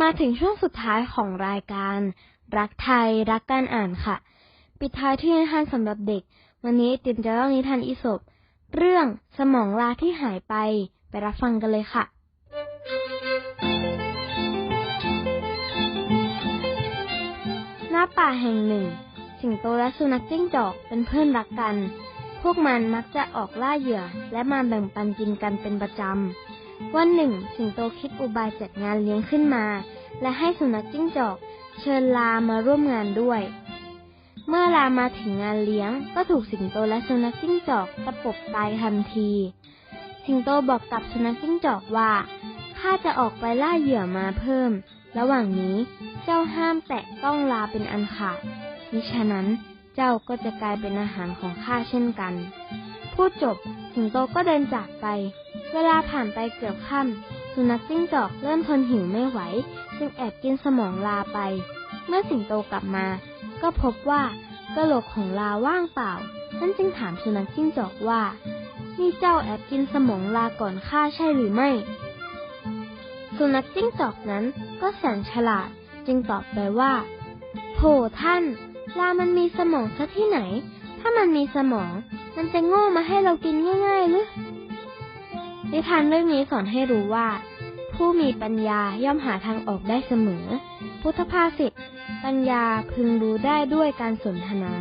มาถึงช่วงสุดท้ายของรายการ รักไทยรักการอ่านค่ะ ปิดท้ายที่นิทานสำหรับเด็ก วันนี้ติมจะเล่านิทานอีสปเรื่องสมองลาที่หายไปไปรับฟังกันเลยค่ะ หน้าป่าแห่งหนึ่ง สิงโตและสุนัขจิ้งจอกเป็นเพื่อนรักกัน พวกมันมักจะออกล่าเหยื่อและมาแบ่งปันกินกันเป็นประจำ วันหนึ่งสิงโตคิดอุบายจัดงานเลี้ยงขึ้นมา และให้สุนัขจิ้งจอก เชิญลามาร่วมงานด้วย เมื่อลามาถึงงานเลี้ยง ก็ถูกสิงโตและสุนัขจิ้งจอกตะปบตายทันที สิงโตบอกกับสุนัขจิ้งจอกว่าข้าจะออกไปล่าเหยื่อมาเพิ่ม ระหว่างนี้เจ้าห้ามแตะต้องลาเป็นอันขาดมิฉะนั้นเจ้าก็จะกลายเป็นอาหารของข้าเช่นกัน พูดจบสิงโตก็เดินจากไป เวลาผ่านไปเกือบค่ำสุนัขจิ้งจอกเริ่มทนหิวไม่ไหว จึงแอบกินสมองลาไป เมื่อสิงโตกลับมา ก็พบว่ากระโหลกของลาว่างเปล่านั่นจึงถามสุนัขจิ้งจอกว่า นี่เจ้าแอบกินสมองลาก่อนข้าใช่หรือไม่ สุนัขจิ้งจอกนั้นก็แสนฉลาดจึงตอบไปว่าโถท่าน ลามันมีสมองซะที่ไหน ถ้ามันมีสมอง มันจะโง่มาให้เรากินง่ายๆหรือ นิทานเรื่องนี้สอนให้รู้ว่า ผู้มีปัญญาย่อมหาทางออกได้เสมอ พุทธภาษิตปัญญาพึงรู้ได้ด้วยการสนทนา